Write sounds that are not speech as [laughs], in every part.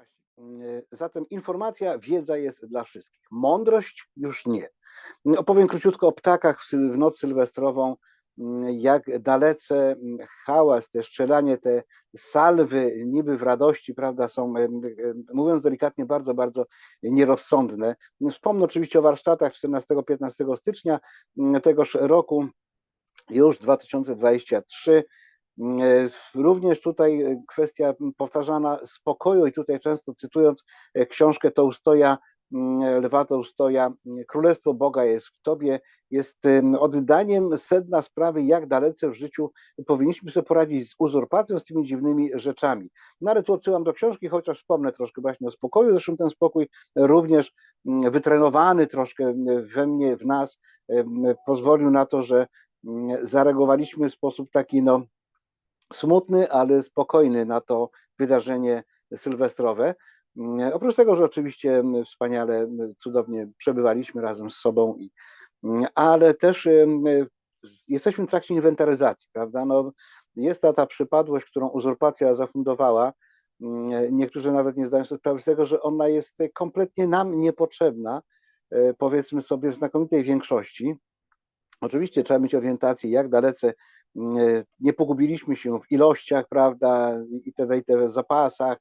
Właśnie. Zatem informacja, wiedza jest dla wszystkich. Mądrość już nie. Opowiem króciutko o ptakach w, noc sylwestrową, mm, jak dalece hałas, te strzelanie, te salwy niby w radości, prawda, są, mówiąc delikatnie, bardzo, bardzo nierozsądne. Wspomnę oczywiście o warsztatach 14-15 stycznia tegoż roku, już 2023. Mm, Również tutaj e, kwestia powtarzana spokoju i tutaj często cytując e, książkę Tołstoja, mm, Lwa Tołstoja, mm, Królestwo Boga jest w Tobie, jest em, oddaniem sedna sprawy, jak dalece w życiu powinniśmy sobie poradzić z uzurpacją, z tymi dziwnymi rzeczami. No ale tu odsyłam do książki, chociaż wspomnę troszkę właśnie o spokoju, zresztą ten spokój również mm, wytrenowany troszkę we mnie, w nas, pozwolił na to, że mm, zareagowaliśmy w sposób taki no smutny, ale spokojny na to wydarzenie sylwestrowe. Mm, Oprócz tego, że oczywiście mm, wspaniale, mm, cudownie przebywaliśmy razem z sobą, i, ale też jesteśmy w trakcie inwentaryzacji, prawda? No, jest ta, ta przypadłość, którą uzurpacja zafundowała. Niektórzy nawet nie zdają sobie sprawy z tego, że ona jest kompletnie nam niepotrzebna, e, powiedzmy sobie w znakomitej większości. Oczywiście trzeba mieć orientację, jak dalece nie pogubiliśmy się w ilościach, prawda, itd., itd., w zapasach,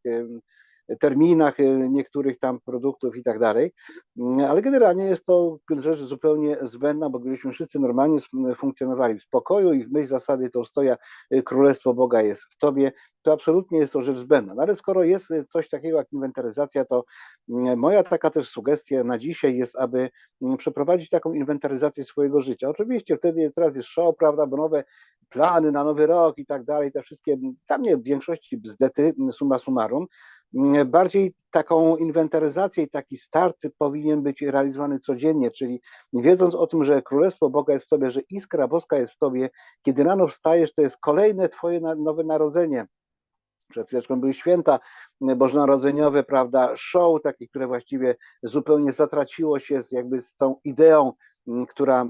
terminach e, niektórych tam produktów i tak dalej, Mm, ale generalnie jest to rzecz zupełnie zbędna, bo gdybyśmy wszyscy normalnie s- funkcjonowali w spokoju i w myśl zasady Tołstoja e, Królestwo Boga jest w Tobie, to absolutnie jest to rzecz zbędna. No ale skoro jest coś takiego jak inwentaryzacja, to mm, moja taka też sugestia na dzisiaj jest, aby mm, przeprowadzić taką inwentaryzację swojego życia. Oczywiście wtedy teraz jest show, prawda, bo nowe plany na nowy rok i tak dalej, te wszystkie, tam nie w większości bzdety, summa summarum, Mm, Bardziej taką inwentaryzację i taki start powinien być realizowany codziennie, czyli wiedząc o tym, że Królestwo Boga jest w Tobie, że iskra boska jest w Tobie, kiedy rano wstajesz, to jest kolejne Twoje nowe narodzenie. Przed chwileczką były święta bożonarodzeniowe, prawda, show takie, które właściwie zupełnie zatraciło się z jakby z tą ideą, która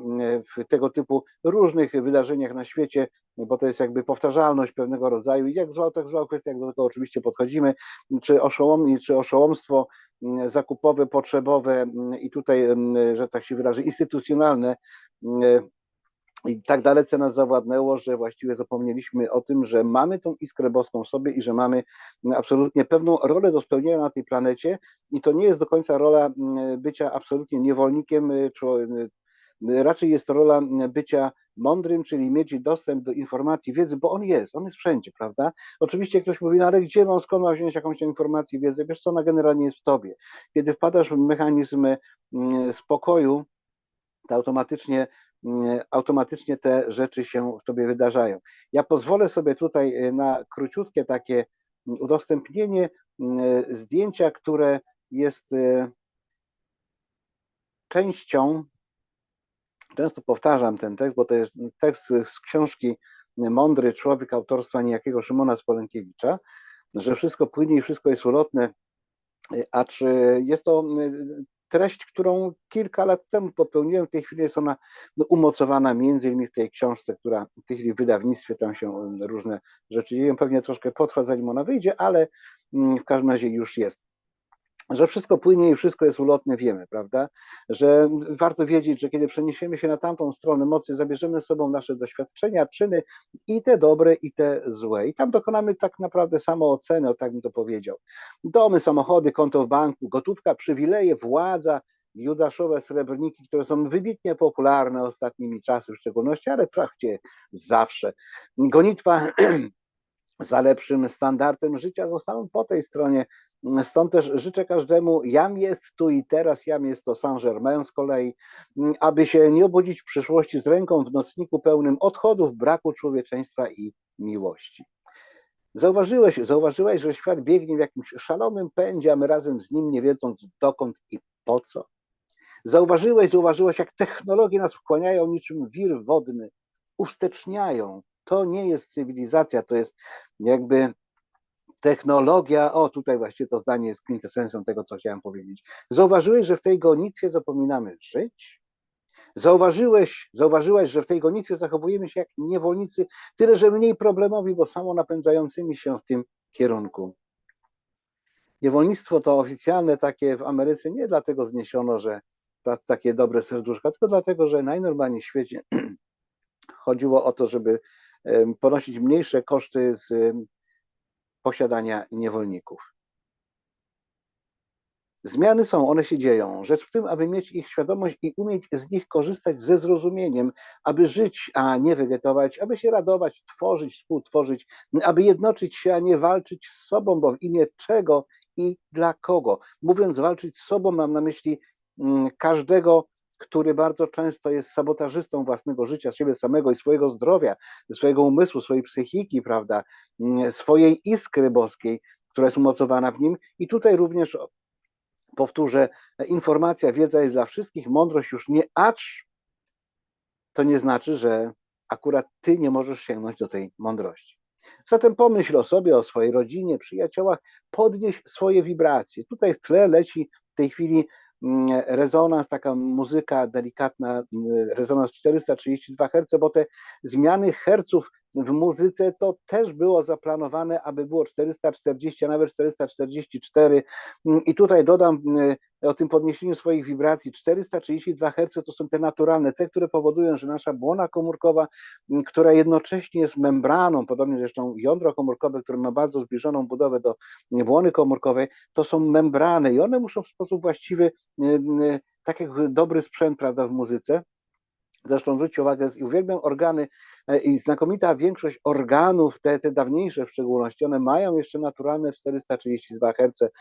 w tego typu różnych wydarzeniach na świecie, bo to jest jakby powtarzalność pewnego rodzaju i jak zwał, tak zwał kwestia, jak do tego oczywiście podchodzimy, czy oszołom, czy oszołomstwo zakupowe, potrzebowe i tutaj, że tak się wyrażę, instytucjonalne i tak dalece nas zawładnęło, że właściwie zapomnieliśmy o tym, że mamy tą iskrę boską w sobie i że mamy absolutnie pewną rolę do spełnienia na tej planecie i to nie jest do końca rola bycia absolutnie niewolnikiem, raczej jest to rola bycia mądrym, czyli mieć dostęp do informacji, wiedzy, bo on jest, on jest wszędzie, prawda? Oczywiście ktoś mówi, no ale gdzie mam, skąd mam wziąć jakąś informację, wiedzę? Wiesz co, ona generalnie jest w tobie. Kiedy wpadasz w mechanizm mm, spokoju, to automatycznie, mm, automatycznie te rzeczy się w tobie wydarzają. Ja pozwolę sobie tutaj e, na króciutkie takie mm, udostępnienie zdjęcia, które jest e, częścią, często powtarzam ten tekst, bo to jest tekst z książki Mądry człowiek autorstwa niejakiego Szymona Spolenkiewicza, że wszystko płynie i wszystko jest ulotne, a czy jest to mm, treść, którą kilka lat temu popełniłem, w tej chwili jest ona no, umocowana między innymi w tej książce, która w tej chwili w wydawnictwie, tam się mm, różne rzeczy dzieją, pewnie troszkę potrwa zanim ona wyjdzie, ale mm, w każdym razie już jest. Że wszystko płynie i wszystko jest ulotne, wiemy, prawda? Że warto wiedzieć, że kiedy przeniesiemy się na tamtą stronę mocy, zabierzemy z sobą nasze doświadczenia, czyny i te dobre, i te złe. I tam dokonamy tak naprawdę samooceny, o tak bym to powiedział. Domy, samochody, konto w banku, gotówka, przywileje, władza, judaszowe srebrniki, które są wybitnie popularne ostatnimi czasy w szczególności, ale w praktyce zawsze. Gonitwa [clears throat] za lepszym standardem życia zostaną po tej stronie. Stąd też życzę każdemu, jam jest tu i teraz, jam jest to Saint-Germain z kolei, aby się nie obudzić w przyszłości z ręką w nocniku pełnym odchodów, braku człowieczeństwa i miłości. Zauważyłeś, zauważyłeś, że świat biegnie w jakimś szalonym pędzie, a my razem z nim nie wiedząc dokąd i po co. Zauważyłeś, zauważyłeś, jak technologie nas wchłaniają niczym wir wodny, usteczniają. To nie jest cywilizacja, to jest jakby technologia. O, tutaj właściwie to zdanie jest kwintesencją tego, co chciałem powiedzieć. Zauważyłeś, że w tej gonitwie zapominamy żyć? Zauważyłeś, zauważyłeś, że w tej gonitwie zachowujemy się jak niewolnicy, tyle że mniej problemowi, bo samo napędzającymi się w tym kierunku. Niewolnictwo to oficjalne takie w Ameryce nie dlatego zniesiono, że ta, takie dobre serduszka, tylko dlatego, że najnormalniej w świecie [clears throat] chodziło o to, żeby ponosić mniejsze koszty z posiadania niewolników. Zmiany są, one się dzieją. Rzecz w tym, aby mieć ich świadomość i umieć z nich korzystać ze zrozumieniem, aby żyć, a nie wegetować, aby się radować, tworzyć, współtworzyć, aby jednoczyć się, a nie walczyć z sobą, bo w imię czego i dla kogo. Mówiąc walczyć z sobą, mam na myśli mm, każdego, który bardzo często jest sabotażystą własnego życia, siebie samego i swojego zdrowia, swojego umysłu, swojej psychiki, prawda, mm, swojej iskry boskiej, która jest umocowana w nim. I tutaj również powtórzę, informacja, wiedza jest dla wszystkich, mądrość już nie, acz to nie znaczy, że akurat ty nie możesz sięgnąć do tej mądrości. Zatem pomyśl o sobie, o swojej rodzinie, przyjaciołach, podnieś swoje wibracje. Tutaj w tle leci w tej chwili rezonans, taka muzyka delikatna, mm, rezonans 432 Hz, bo te zmiany herców w muzyce to też było zaplanowane, aby było 440, a nawet 444. I tutaj dodam e, o tym podniesieniu swoich wibracji. 432 Hz to są te naturalne, te, które powodują, że nasza błona komórkowa, która jednocześnie jest membraną, podobnie zresztą jądro komórkowe, które ma bardzo zbliżoną budowę do błony komórkowej, to są membrany i one muszą w sposób właściwy, tak jak dobry sprzęt, prawda, w muzyce, Zresztą zwróćcie uwagę, uwielbiam organy e, i znakomita większość organów, te, te dawniejsze w szczególności, one mają jeszcze naturalne 432 Hz.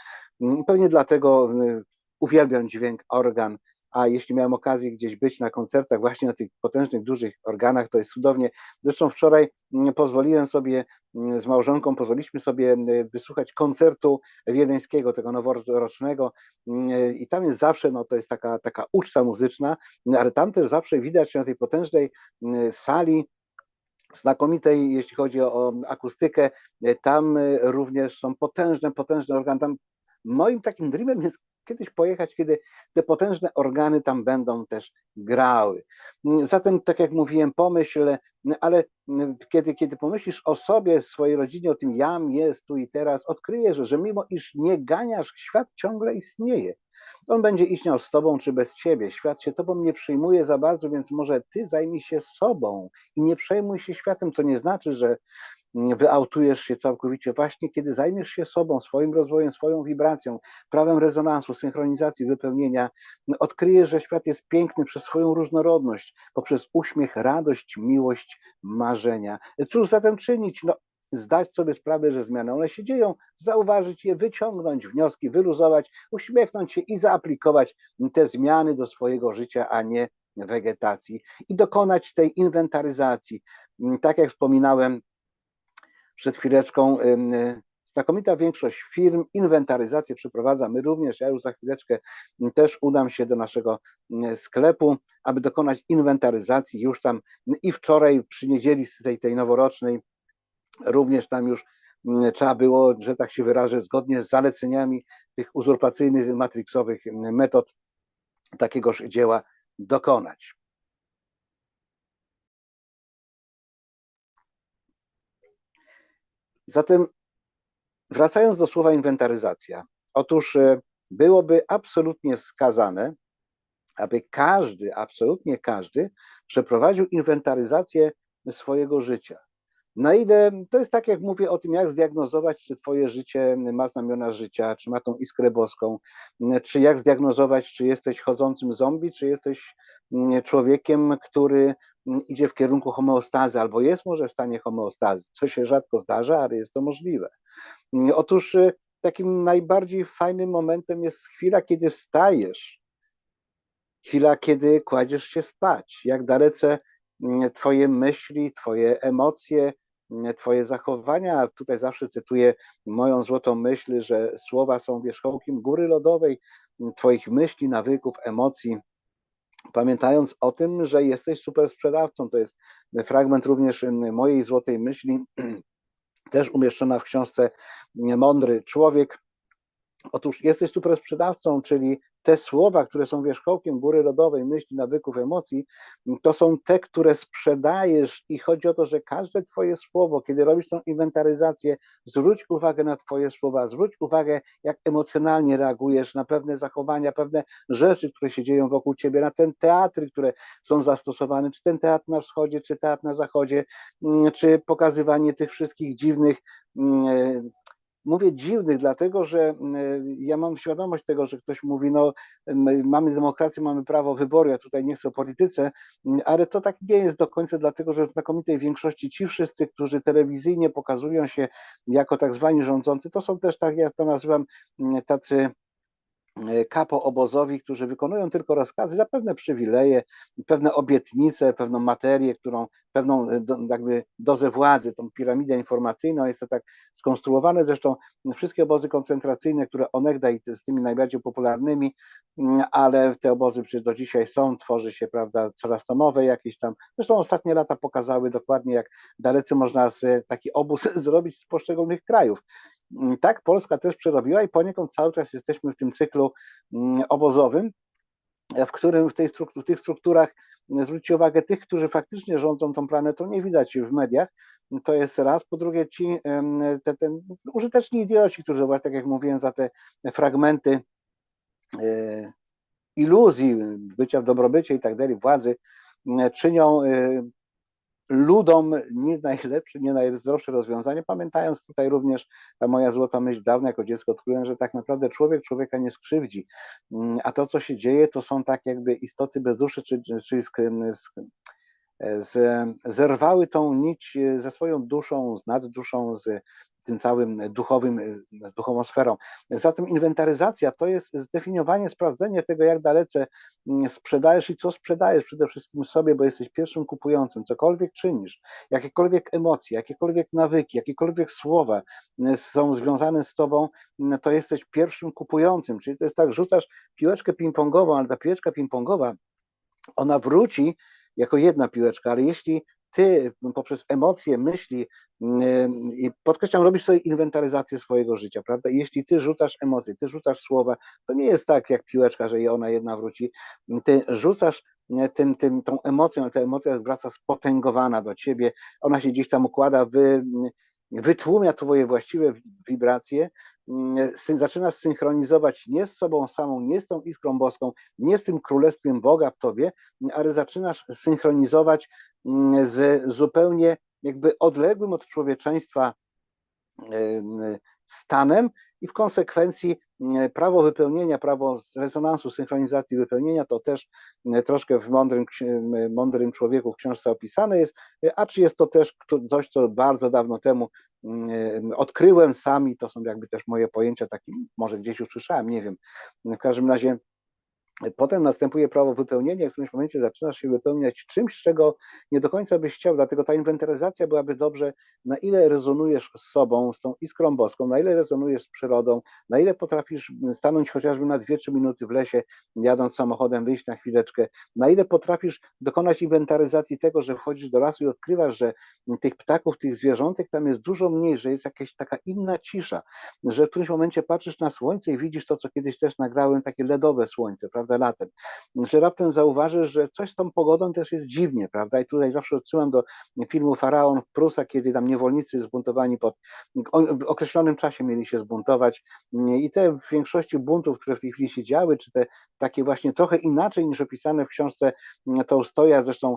Mm, pewnie dlatego y, uwielbiam dźwięk organ a jeśli miałem okazję gdzieś być na koncertach właśnie na tych potężnych, dużych organach, to jest cudownie. Zresztą wczoraj mm, pozwoliłem sobie mm, z małżonką, pozwoliliśmy sobie mm, wysłuchać koncertu wiedeńskiego, tego noworocznego i tam jest zawsze, no to jest taka, taka uczta muzyczna, ale tam też zawsze widać na tej potężnej sali, znakomitej, jeśli chodzi o akustykę. Tam również są potężne, potężne organy. Tam moim takim dreamem jest kiedyś pojechać, kiedy te potężne organy tam będą też grały. Zatem, tak jak mówiłem, pomyśl, ale kiedy, kiedy pomyślisz o sobie, swojej rodzinie, o tym jam jest tu i teraz, odkryjesz, że mimo iż nie ganiasz, świat ciągle istnieje. On będzie istniał z tobą czy bez ciebie. Świat się tobą nie przyjmuje za bardzo, więc może ty zajmij się sobą i nie przejmuj się światem. To nie znaczy, że wyautujesz się całkowicie właśnie, kiedy zajmiesz się sobą, swoim rozwojem, swoją wibracją, prawem rezonansu, synchronizacji, wypełnienia, odkryjesz, że świat jest piękny przez swoją różnorodność, poprzez uśmiech, radość, miłość, marzenia. Cóż zatem czynić? No, zdać sobie sprawę, że zmiany one się dzieją, zauważyć je, wyciągnąć wnioski, wyluzować, uśmiechnąć się i zaaplikować te zmiany do swojego życia, a nie wegetacji i dokonać tej inwentaryzacji. Tak jak wspominałem, przed chwileczką. Znakomita większość firm inwentaryzację przeprowadza. My również, ja już za chwileczkę też udam się do naszego sklepu, aby dokonać inwentaryzacji. Już tam i wczoraj przy niedzieli tej, tej noworocznej również tam już trzeba było, że tak się wyrażę, zgodnie z zaleceniami tych uzurpacyjnych, matrixowych metod takiegoż dzieła dokonać. Zatem wracając do słowa inwentaryzacja, otóż e, byłoby absolutnie wskazane, aby każdy, absolutnie każdy przeprowadził inwentaryzację swojego życia. Na ile to jest tak, jak mówię o tym, jak zdiagnozować, czy Twoje życie ma znamiona życia, czy ma tą iskrę boską, czy jak zdiagnozować, czy jesteś chodzącym zombie, czy jesteś mm, człowiekiem, który mm, idzie w kierunku homeostazy, albo jest może w stanie homeostazy, co się rzadko zdarza, ale jest to możliwe. Mm, otóż y, takim najbardziej fajnym momentem jest chwila, kiedy wstajesz, chwila, kiedy kładziesz się spać, jak dalece Twoje myśli, Twoje emocje, Twoje zachowania. Tutaj zawsze cytuję moją złotą myśl, że słowa są wierzchołkiem góry lodowej Twoich myśli, nawyków, emocji. Pamiętając o tym, że jesteś super sprzedawcą, to jest fragment również mojej złotej myśli, [clears throat] też umieszczona w książce Mądry Człowiek. Otóż jesteś super sprzedawcą, czyli te słowa, które są wierzchołkiem góry rodowej, myśli, nawyków, emocji, to są te, które sprzedajesz i chodzi o to, że każde twoje słowo, kiedy robisz tą inwentaryzację, zwróć uwagę na twoje słowa, zwróć uwagę, jak emocjonalnie reagujesz na pewne zachowania, pewne rzeczy, które się dzieją wokół ciebie, na ten teatry, które są zastosowane, czy ten teatr na wschodzie, czy teatr na zachodzie, czy pokazywanie tych wszystkich dziwnych Mówię dziwnych, dlatego że ja mam świadomość tego, że ktoś mówi, no mamy demokrację, mamy prawo wyboru, ja tutaj nie chcę o polityce, ale to tak nie jest do końca, dlatego że w znakomitej większości ci wszyscy, którzy telewizyjnie pokazują się jako tak zwani rządzący, to są też tak, jak to nazywam, tacy kapo obozowi, którzy wykonują tylko rozkazy za pewne przywileje, pewne obietnice, pewną materię, którą, pewną e, jakby dozę władzy, tą piramidę informacyjną, jest to tak skonstruowane, zresztą wszystkie obozy koncentracyjne, które onegdaj z tymi najbardziej popularnymi, mm, ale te obozy przecież do dzisiaj są, tworzy się, prawda, coraz to nowe jakieś tam, zresztą ostatnie lata pokazały dokładnie, jak dalece można taki obóz [laughs] zrobić z poszczególnych krajów. Mm, tak Polska też przerobiła i poniekąd cały czas jesteśmy w tym cyklu mm, obozowym, w którym w, tej struktur, w tych strukturach, mm, zwróćcie uwagę, tych, którzy faktycznie rządzą tą planetą, nie widać w mediach, to jest raz. Po drugie, ci te, te użyteczni idioci, którzy, tak jak mówiłem, za te fragmenty e, iluzji bycia w dobrobycie i tak dalej, władzy, czynią e, ludom nie najlepsze, nie najzdrowsze rozwiązanie, pamiętając tutaj również ta moja złota myśl dawna jako dziecko odkryłem, że tak naprawdę człowiek człowieka nie skrzywdzi, mm, a to co się dzieje to są tak jakby istoty bez duszy, czyli, czyli zerwały tą nić ze swoją duszą, z nadduszą, z tym całym duchowym, z duchową sferą. Zatem inwentaryzacja to jest zdefiniowanie, sprawdzenie tego, jak dalece mm, sprzedajesz i co sprzedajesz przede wszystkim sobie, bo jesteś pierwszym kupującym, cokolwiek czynisz, jakiekolwiek emocje, jakiekolwiek nawyki, jakiekolwiek słowa mm, są związane z tobą, mm, to jesteś pierwszym kupującym, czyli to jest tak, rzucasz piłeczkę ping-pongową, ale ta piłeczka ping-pongowa, ona wróci jako jedna piłeczka, ale jeśli ty poprzez emocje, myśli i podkreślam, robisz sobie inwentaryzację swojego życia, prawda? I jeśli ty rzucasz emocje, ty rzucasz słowa, to nie jest tak jak piłeczka, że ona jedna wróci. Ty rzucasz tym, tym, tą emocją, ta emocja wraca spotęgowana do ciebie, ona się gdzieś tam układa, wy, wytłumia twoje właściwe wibracje, zaczynasz synchronizować nie z sobą samą, nie z tą iskrą boską, nie z tym królestwem Boga w tobie, ale zaczynasz synchronizować z zupełnie jakby odległym od człowieczeństwa stanem i w konsekwencji prawo wypełnienia, prawo rezonansu, synchronizacji wypełnienia to też troszkę w mądrym, mądrym człowieku w książce opisane jest, a czy jest to też coś, co bardzo dawno temu odkryłem sami, to są jakby też moje pojęcia takie, może gdzieś już słyszałem, nie wiem. W każdym razie Potem następuje prawo wypełnienia, w którymś momencie zaczynasz się wypełniać czymś, czego nie do końca byś chciał, dlatego ta inwentaryzacja byłaby dobrze, na ile rezonujesz z sobą, z tą iskrą boską, na ile rezonujesz z przyrodą, na ile potrafisz stanąć chociażby na dwie, trzy minuty w lesie, jadąc samochodem, wyjść na chwileczkę, na ile potrafisz dokonać inwentaryzacji tego, że wchodzisz do lasu i odkrywasz, że tych ptaków, tych zwierzątek tam jest dużo mniej, że jest jakaś taka inna cisza, że w którymś momencie patrzysz na słońce i widzisz to, co kiedyś też nagrałem, takie ledowe słońce, prawda? Prawda, latem, że raptem zauważysz, że coś z tą pogodą też jest dziwnie, prawda, i tutaj zawsze odsyłam do filmu Faraon Prusa, kiedy tam niewolnicy zbuntowani pod, w określonym czasie mieli się zbuntować. I te w większości buntów, które w tej chwili się działy, czy te takie właśnie trochę inaczej niż opisane w książce Tolstoja, zresztą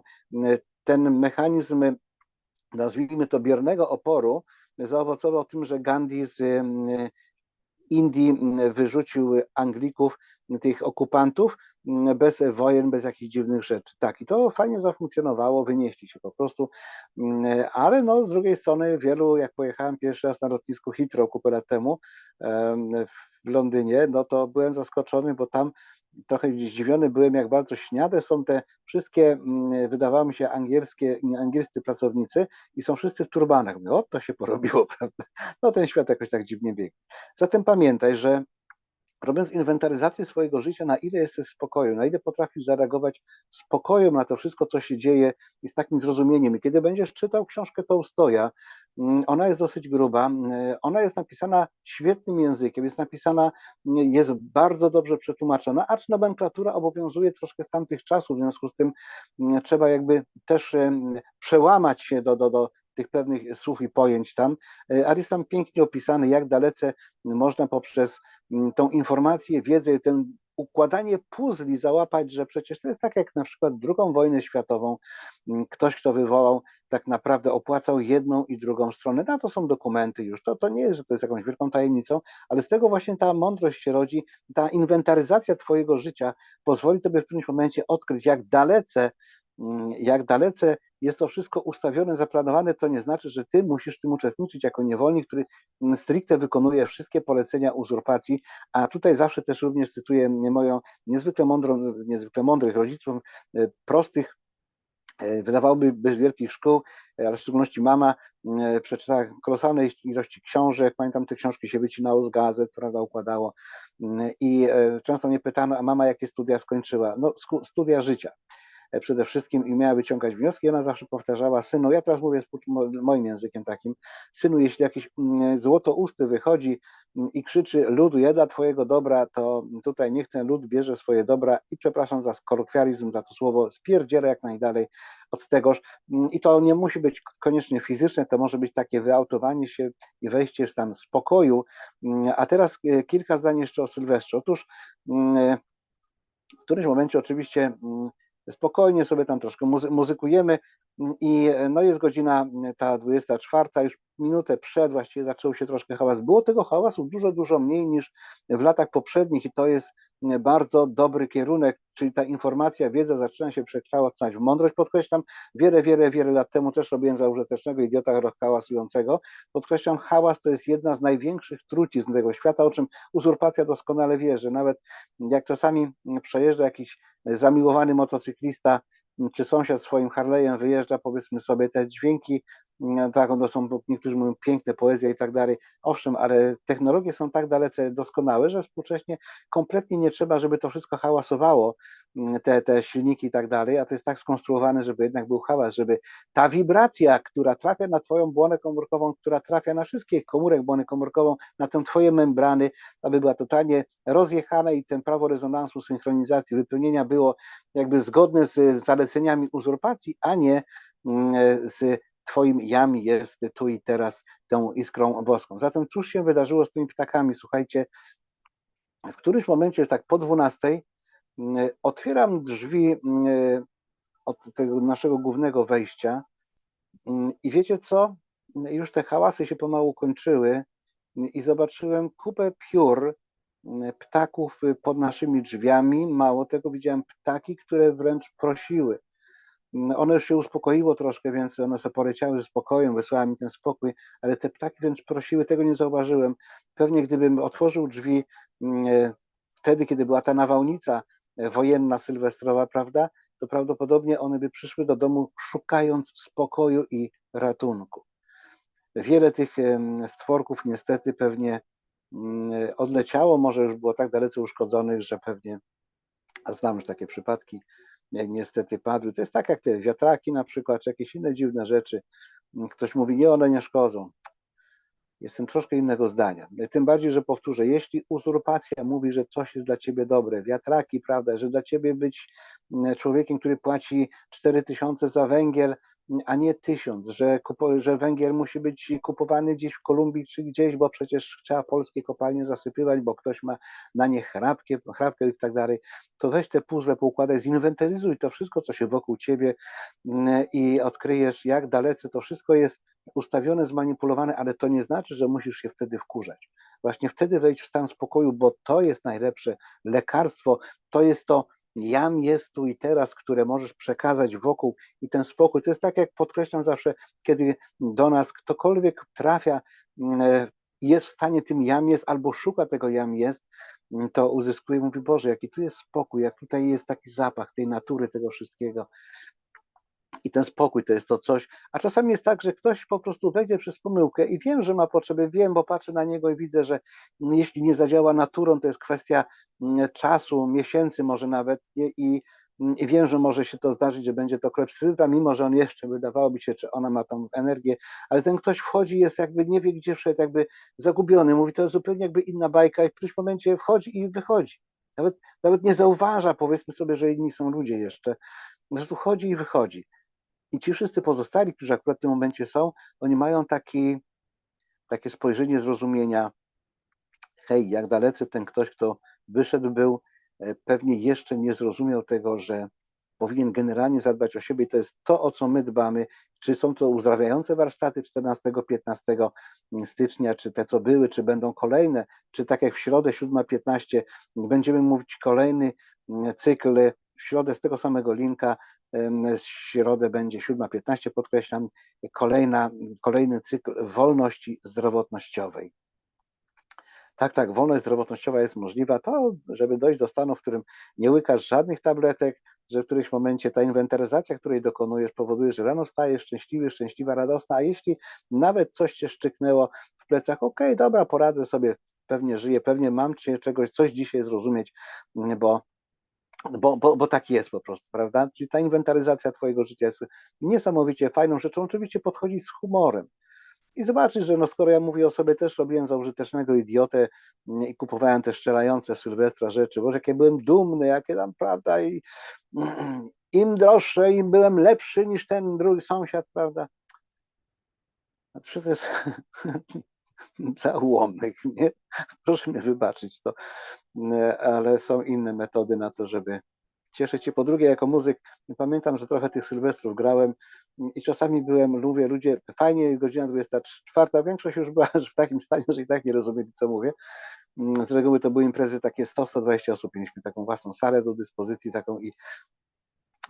ten mechanizm nazwijmy to biernego oporu, zaowocował tym, że Gandhi z Indii wyrzucił Anglików tych okupantów. mm, bez wojen, bez jakichś dziwnych rzeczy. Tak, i to fajnie zafunkcjonowało, wynieśli się po prostu, mm, ale no z drugiej strony wielu, jak pojechałem pierwszy raz na lotnisku Heathrow kupę lat temu w Londynie, no to byłem zaskoczony, bo tam trochę zdziwiony byłem, jak bardzo śniade są te wszystkie, mm, wydawało mi się, angielskie, angielscy pracownicy i są wszyscy w turbanach. Mówię, o, to się porobiło, [laughs] prawda? No ten świat jakoś tak dziwnie biegnie. Zatem pamiętaj, że robiąc inwentaryzację swojego życia, na ile jesteś w spokoju, na ile potrafisz zareagować spokojem na to wszystko, co się dzieje i z takim zrozumieniem. I kiedy będziesz czytał książkę Tolstoja, mm, ona jest dosyć gruba, mm, ona jest napisana świetnym językiem, jest napisana, mm, jest bardzo dobrze przetłumaczona, acz nomenklatura obowiązuje troszkę z tamtych czasów, w związku z tym trzeba jakby też przełamać się do, do, do tych pewnych słów i pojęć tam, ale jest tam pięknie opisany, jak dalece można poprzez mm, tą informację, wiedzę, ten układanie puzli załapać, że przecież to jest tak jak na przykład drugą wojnę światową, mm, ktoś, kto wywołał, tak naprawdę opłacał jedną i drugą stronę. Na to są dokumenty już. To, to nie jest, że to jest jakąś wielką tajemnicą, ale z tego właśnie ta mądrość się rodzi, ta inwentaryzacja Twojego życia pozwoli Tobie w którymś momencie odkryć, jak dalece jak dalece jest to wszystko ustawione, zaplanowane, to nie znaczy, że ty musisz w tym uczestniczyć jako niewolnik, który mm, stricte wykonuje wszystkie polecenia uzurpacji, a tutaj zawsze też również cytuję moją niezwykle mądrą, niezwykle mądrych rodziców, e, prostych, e, wydawałoby bez wielkich szkół, e, ale w szczególności mama przeczytała kolosalnej ilości książek, pamiętam te książki się wycinało z gazet, prawda, układało mm, i często mnie pytano, a mama jakie studia skończyła? No studia życia. E, przede wszystkim i miała wyciągać wnioski. Ona zawsze powtarzała, synu, ja teraz mówię moim językiem takim, synu, jeśli jakiś mm, złotousty wychodzi mm, i krzyczy ludu, ja dla twojego dobra, to tutaj niech ten lud bierze swoje dobra i przepraszam za kolokwializm, za to słowo, spierdzielę jak najdalej od tegoż. Mm, I to nie musi być koniecznie fizyczne, to może być takie wyautowanie się i wejście w stan spokoju. A teraz e, kilka zdań jeszcze o Sylwestrze. Otóż w którymś momencie oczywiście spokojnie sobie tam troszkę muzy muzykujemy i no jest godzina ta 24, już minutę przed właściwie zaczął się troszkę hałas. Było tego hałasu dużo, dużo mniej niż w latach poprzednich i to jest bardzo dobry kierunek, czyli ta informacja, wiedza zaczyna się przekształcać w mądrość. Podkreślam, wiele, wiele, wiele lat temu też robiłem za użytecznego idiota hałasującego. Podkreślam, hałas to jest jedna z największych trucizn tego świata, o czym uzurpacja doskonale wie, że nawet jak czasami przejeżdża jakiś zamiłowany motocyklista czy sąsiad swoim Harley'em wyjeżdża, powiedzmy sobie, te dźwięki, mm, tak, to są, niektórzy mówią piękne poezja i tak dalej, owszem, ale technologie są tak dalece doskonałe, że współcześnie kompletnie nie trzeba, żeby to wszystko hałasowało, te, te silniki i tak dalej, a to jest tak skonstruowane, żeby jednak był hałas, żeby ta wibracja, która trafia na twoją błonę komórkową, która trafia na wszystkie komórek błony komórkową, na tę twoje membrany, aby była totalnie rozjechana i ten prawo rezonansu, synchronizacji, wypełnienia było jakby zgodne z zaleceniami uzurpacji, a nie mm, z Twoim jam jest tu i teraz tą iskrą boską. Zatem cóż się wydarzyło z tymi ptakami? Słuchajcie, w którymś momencie, tak po 12, mm, otwieram drzwi mm, od tego naszego głównego wejścia i wiecie co? Już te hałasy się pomału kończyły i zobaczyłem kupę piór ptaków y, pod naszymi drzwiami. Mało tego, widziałem ptaki, które wręcz prosiły. Mm, one już się uspokoiło troszkę, więc one sobie poleciały ze spokojem, wysłały mi ten spokój, ale te ptaki wręcz prosiły, tego nie zauważyłem. Pewnie gdybym otworzył drzwi mm, wtedy, kiedy była ta nawałnica wojenna, sylwestrowa, prawda, to prawdopodobnie one by przyszły do domu szukając spokoju i ratunku. Wiele tych stworków niestety pewnie Mm, odleciało, może już było tak dalece uszkodzonych, że pewnie, a znam już takie przypadki, niestety padły. To jest tak jak te wiatraki na przykład, czy jakieś inne dziwne rzeczy. Ktoś mówi, nie, one nie szkodzą. Jestem troszkę innego zdania. Tym bardziej, że powtórzę, jeśli uzurpacja mówi, że coś jest dla ciebie dobre, wiatraki, prawda, że dla ciebie być mm, człowiekiem, który płaci 4 tysiące za węgiel, a nie tysiąc, że, że węgiel musi być kupowany gdzieś w Kolumbii czy gdzieś, bo przecież trzeba polskie kopalnie zasypywać, bo ktoś ma na nie chrapkę, chrapkę i tak dalej, to weź te puzzle, poukładaj, zinwentaryzuj to wszystko, co się wokół ciebie mm, i odkryjesz, jak dalece to wszystko jest ustawione, zmanipulowane, ale to nie znaczy, że musisz się wtedy wkurzać. Właśnie wtedy wejdź w stan spokoju, bo to jest najlepsze lekarstwo, to jest to, jam jest tu i teraz, które możesz przekazać wokół i ten spokój. To jest tak, jak podkreślam zawsze, kiedy do nas ktokolwiek trafia, mm, e, jest w stanie tym jam jest albo szuka tego jam jest, mm, to uzyskuje, mówi Boże, jaki tu jest spokój, jak tutaj jest taki zapach tej natury, tego wszystkiego. I ten spokój to jest to coś. A czasami jest tak, że ktoś po prostu wejdzie przez pomyłkę i wiem, że ma potrzeby, wiem, bo patrzę na niego i widzę, że mm, jeśli nie zadziała naturą, to jest kwestia mm, czasu, miesięcy może nawet i, mm, i wiem, że może się to zdarzyć, że będzie to klepsydyta, mimo że on jeszcze wydawałoby się, czy ona ma tą energię, ale ten ktoś wchodzi, jest jakby nie wie gdzie wszedł, jakby zagubiony, mówi to jest zupełnie jakby inna bajka i w którymś momencie wchodzi i wychodzi. Nawet, nawet nie zauważa, powiedzmy sobie, że inni są ludzie jeszcze, że tu chodzi i wychodzi. I ci wszyscy pozostali, którzy akurat w tym momencie są, oni mają taki, takie spojrzenie zrozumienia, hej, jak dalece ten ktoś, kto wyszedł, był, e, pewnie jeszcze nie zrozumiał tego, że powinien generalnie zadbać o siebie. To jest to, o co my dbamy, czy są to uzdrawiające warsztaty 14-15 stycznia, czy te, co były, czy będą kolejne, czy tak jak w środę 7.15 będziemy mówić kolejny mm, cykl, w środę z tego samego linka w środę będzie 7.15, podkreślam, kolejna, kolejny cykl wolności zdrowotnościowej. Tak, tak, wolność zdrowotnościowa jest możliwa, to żeby dojść do stanu, w którym nie łykasz żadnych tabletek, że w którymś momencie ta inwentaryzacja, której dokonujesz, powoduje, że rano stajesz szczęśliwy, szczęśliwa, radosna, a jeśli nawet coś cię szczyknęło w plecach, okej, okay, dobra, poradzę sobie, pewnie żyję, pewnie mam czegoś, coś dzisiaj zrozumieć, bo bo, bo, bo tak jest po prostu, prawda? Czyli ta inwentaryzacja Twojego życia jest niesamowicie fajną rzeczą, oczywiście podchodzi z humorem. I zobaczysz, że no skoro ja mówię o sobie, też robiłem za użytecznego idiotę mm, i kupowałem te strzelające w Sylwestra rzeczy, bo jakie byłem dumny, jakie tam, prawda, i [clears throat] im droższe, im byłem lepszy niż ten drugi sąsiad, prawda. To jest [laughs] [laughs] dla ułomnych, nie? Proszę mi wybaczyć to, ale są inne metody na to, żeby cieszyć się. Po drugie, jako muzyk, pamiętam, że trochę tych sylwestrów grałem i czasami byłem, mówię, ludzie, fajnie, godzina 24, większość już była w takim stanie, że i tak nie rozumieli, co mówię. Z reguły to były imprezy takie 100-120 osób, mieliśmy taką własną salę do dyspozycji taką i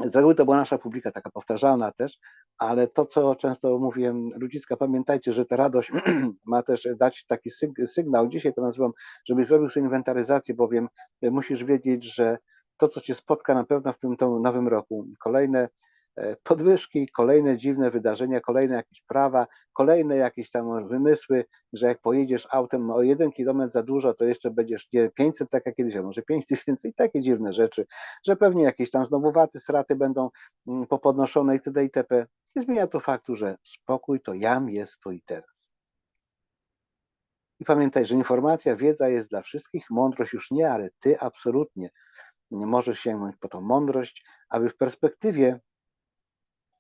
z reguły to była nasza publika, taka powtarzalna też, ale to, co często mówiłem, ludziska, pamiętajcie, że ta radość [clears throat] ma też dać taki sygnał, dzisiaj to nazywam, żebyś zrobił sobie inwentaryzację, bowiem musisz wiedzieć, że to, co cię spotka na pewno w tym, nowym roku, kolejne E, podwyżki, kolejne dziwne wydarzenia, kolejne jakieś prawa, kolejne jakieś tam wymysły, że jak pojedziesz autem o jeden kilometr za dużo, to jeszcze będziesz nie 500 tak jak kiedyś, a może 5 tysięcy i takie dziwne rzeczy, że pewnie jakieś tam znowu waty, straty będą mm, popodnoszone itd. itp. Nie zmienia to faktu, że spokój to jam jest tu i teraz. I pamiętaj, że informacja, wiedza jest dla wszystkich, mądrość już nie, ale ty absolutnie nie możesz sięgnąć po tą mądrość, aby w perspektywie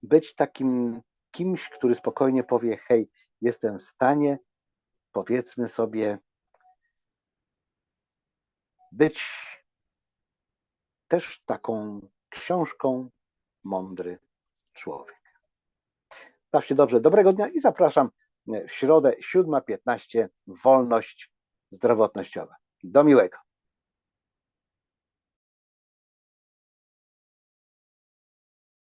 być takim kimś, który spokojnie powie: Hej, jestem w stanie, powiedzmy sobie, być też taką książką mądry człowiek. Bawcie dobrze, dobrego dnia i zapraszam w środę 7.15 wolność zdrowotnościowa. Do miłego.